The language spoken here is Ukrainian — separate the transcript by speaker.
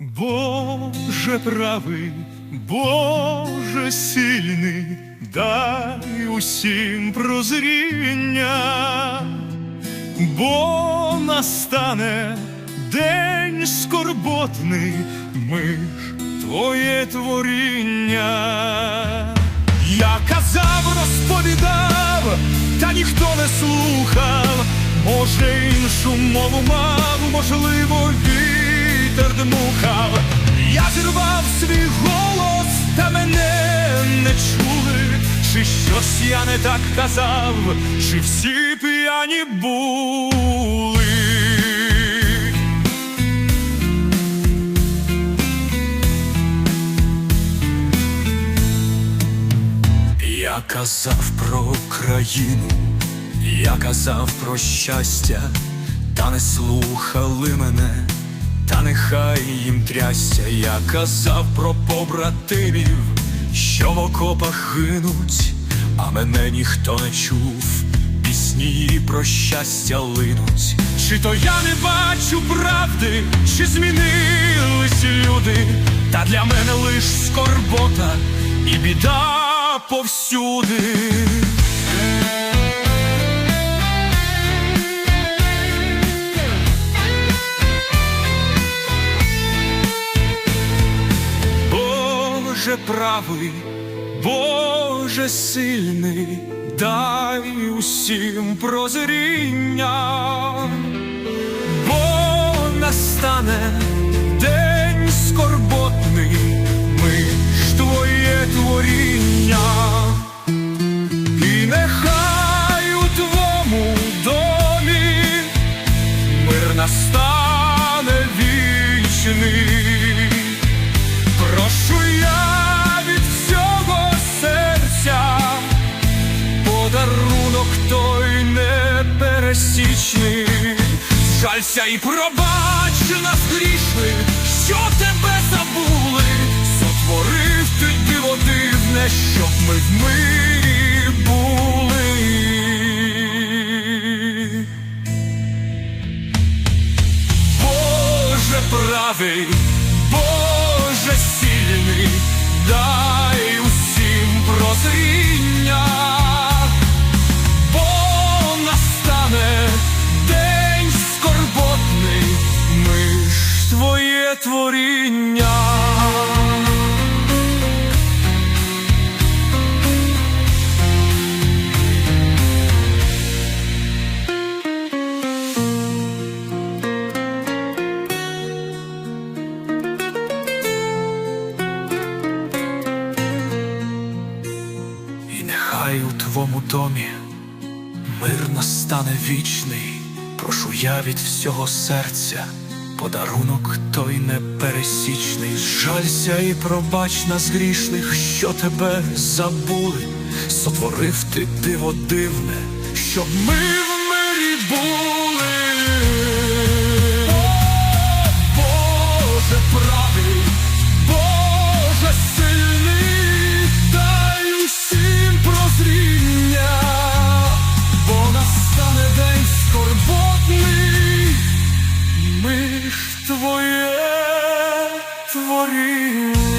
Speaker 1: Боже правий, Боже сильний, дай усім прозріння, бо настане день скорботний, ми ж твоє творіння. Я казав, розповідав, та ніхто не слухав. Може, іншу мову мав, можливо, вітер дмухав. Зірвав свій голос, та мене не чули. Чи щось я не так казав, чи всі п'яні були. Я казав про країну, я казав про щастя, та не слухали мене, та нехай їм трястя. Я казав про побратимів, що в окопах гинуть, а мене ніхто не чув. Пісні про щастя линуть. Чи то я не бачу правди, чи змінились люди, та для мене лиш скорбота і біда повсюди. Боже правий, Боже сильний, дай усім прозріння, бо настане Жалься і пробач нас грішних, що тебе забули, сотворив ти диво дивне, щоб ми в мирі були. Боже правий, Боже сильний, дай твому домі. Мир настане вічний, прошу я від всього серця, подарунок той непересічний. Жалься і пробач нас грішних, що тебе забули, сотворив ти диво дивне, щоб ми день скорботний, ми ж твоє творіння.